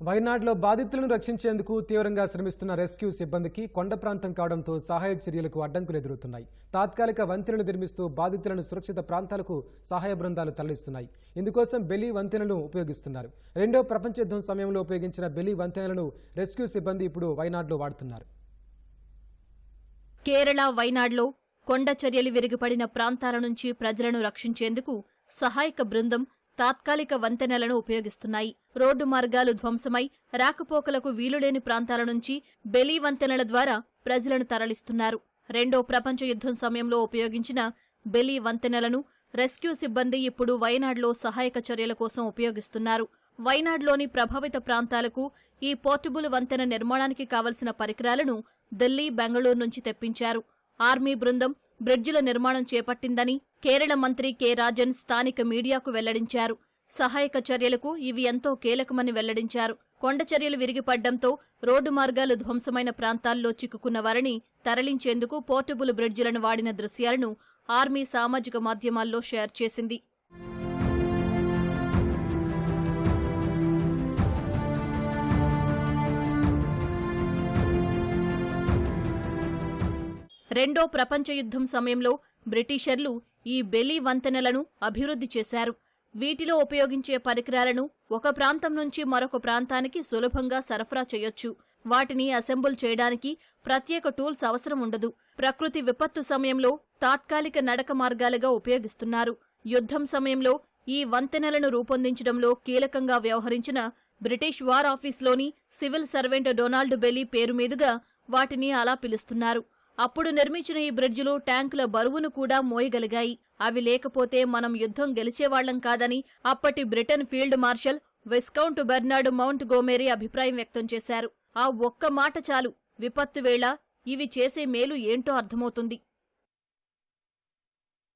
వైనాడ్లో బాధితులను రక్షించేందుకు తీవ్రంగా శ్రమిస్తున్న రెస్క్యూ సిబ్బందికి కొండ ప్రాంతం కావడంతో సహాయ చర్యలకు అడ్డంకులు ఎదురవుతున్నాయి. తాత్కాలిక వంతెనలు నిర్మిస్తూ బాధితులను సురక్షిత ప్రాంతాలకు సహాయ బృందాలు తరలిస్తున్నాయి. ఇందుకోసం బెలి వంతెనలను ఉపయోగిస్తున్నారు. రెండో ప్రపంచ యుద్ధం సమయంలో ఉపయోగించిన బెలి వంతెనలను రెస్క్యూ సిబ్బంది ఇప్పుడు వైనాడ్లో వాడుతున్నారు. కేరళ వైనాడ్లో కొండ చర్యలు విరిగిపడిన ప్రాంతాల నుంచి ప్రజలను రక్షించేందుకు సహాయక బృందం తాత్కాలిక వంతెనలను ఉపయోగిస్తున్నాయి. రోడ్డు మార్గాలు ధ్వంసమై రాకపోకలకు వీలులేని ప్రాంతాల నుంచి బెలీ వంతెనల ద్వారా ప్రజలను తరలిస్తున్నారు. రెండో ప్రపంచ యుద్ధం సమయంలో ఉపయోగించిన బెలీ వంతెనలను రెస్క్యూ సిబ్బంది ఇప్పుడు వైనాడ్లో సహాయక చర్యల కోసం ఉపయోగిస్తున్నారు. వైనాడ్లోని ప్రభావిత ప్రాంతాలకు ఈ పోర్టబుల్ వంతెన నిర్మాణానికి కావలసిన పరికరాలను ఢిల్లీ బెంగళూరు నుంచి తెప్పించారు. ఆర్మీ బృందం బ్రిడ్జిల నిర్మాణం చేపట్టిందని కేరళ మంత్రి కె. రాజన్ స్థానిక మీడియాకు వెల్లడించారు. సహాయక చర్యలకు ఇవి ఎంతో కీలకమని వెల్లడించారు. కొండ చర్యలు విరిగిపడ్డంతో రోడ్డు మార్గాలు ధ్వంసమైన ప్రాంతాల్లో చిక్కుకున్న వారిని తరలించేందుకు పోర్టబుల్ బ్రిడ్జిలను వాడిన దృశ్యాలను ఆర్మీ సామాజిక మాధ్యమాల్లో షేర్ చేసింది. రెండో ప్రపంచ యుద్ధం సమయంలో బ్రిటిషర్లు ఈ బెలీ వంతెనలను అభివృద్ధి చేశారు. వీటిలో ఉపయోగించే పరికరాలను ఒక ప్రాంతం నుంచి మరొక ప్రాంతానికి సులభంగా సరఫరా చేయొచ్చు. వాటిని అసెంబుల్ చేయడానికి ప్రత్యేక టూల్స్ అవసరం ఉండదు. ప్రకృతి విపత్తు సమయంలో తాత్కాలిక నడక మార్గాలుగా ఉపయోగిస్తున్నారు. యుద్ధం సమయంలో ఈ వంతెనలను రూపొందించడంలో కీలకంగా వ్యవహరించిన బ్రిటిష్ వార్ ఆఫీస్లోని సివిల్ సర్వెంట్ డొనాల్డ్ బెలీ పేరు మీదుగా వాటిని అలా పిలుస్తున్నారు. అప్పుడు నిర్మించిన ఈ బ్రిడ్జిలు ట్యాంకుల బరువును కూడా మోయగలిగాయి. అవి లేకపోతే మనం యుద్ధం గెలిచేవాళ్ళం కాదని అప్పటి Britain field marshal viscount Bernard Montgomery అభిప్రాయం వ్యక్తం చేశారు. ఆ ఒక్క మాట చాలు. విపత్తు వేళ ఇవి చేసే మేలు ఏంటో అర్థమవుతుంది.